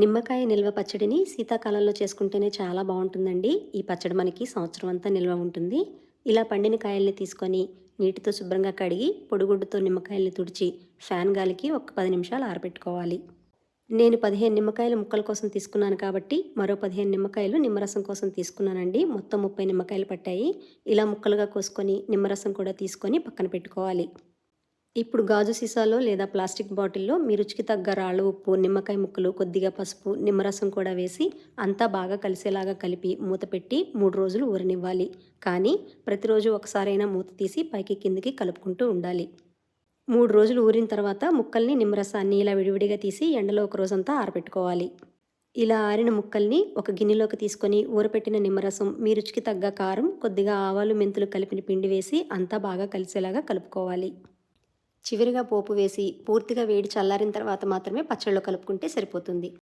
నిమ్మకాయ నిల్వ పచ్చడిని శీతాకాలంలో చేసుకుంటేనే చాలా బాగుంటుందండి. ఈ పచ్చడి మనకి సంవత్సరం అంతా నిల్వ ఉంటుంది. ఇలా పండిన కాయల్ని తీసుకొని నీటితో శుభ్రంగా కడిగి పొడిగుడ్డుతో నిమ్మకాయల్ని తుడిచి ఫ్యాన్ గాలికి ఒక పది నిమిషాలు ఆరబెట్టుకోవాలి. నేను పదిహేను నిమ్మకాయలు ముక్కల కోసం తీసుకున్నాను కాబట్టి మరో పదిహేను నిమ్మకాయలు నిమ్మరసం కోసం తీసుకున్నానండి. మొత్తం ముప్పై నిమ్మకాయలు పట్టాయి. ఇలా ముక్కలుగా కోసుకొని నిమ్మరసం కూడా తీసుకొని పక్కన పెట్టుకోవాలి. ఇప్పుడు గాజు సీసాలో లేదా ప్లాస్టిక్ బాటిల్లో మీ రుచికి తగ్గ రాళ్ళు ఉప్పు నిమ్మకాయ ముక్కలు కొద్దిగా పసుపు నిమ్మరసం కూడా వేసి అంతా బాగా కలిసేలాగా కలిపి మూత పెట్టి మూడు రోజులు ఊరనివ్వాలి. కానీ ప్రతిరోజు ఒకసారైనా మూత తీసి పైకి కిందికి కలుపుకుంటూ ఉండాలి. మూడు రోజులు ఊరిన తర్వాత ముక్కల్ని నిమ్మరసాన్ని ఇలా విడివిడిగా తీసి ఎండలో ఒక రోజంతా ఆరబెట్టుకోవాలి ఇలా ఆరిన ముక్కల్ని ఒక గిన్నెలోకి తీసుకొని ఊరపెట్టిన నిమ్మరసం మీ రుచికి తగ్గ కారం కొద్దిగా ఆవాలు మెంతులు కలిపిన పిండి వేసి అంతా బాగా కలిసేలాగా కలుపుకోవాలి. చివరిగా పోపు వేసి పూర్తిగా వేడి చల్లారిన తర్వాత మాత్రమే పచ్చళ్ళు కలుపుకుంటే సరిపోతుంది.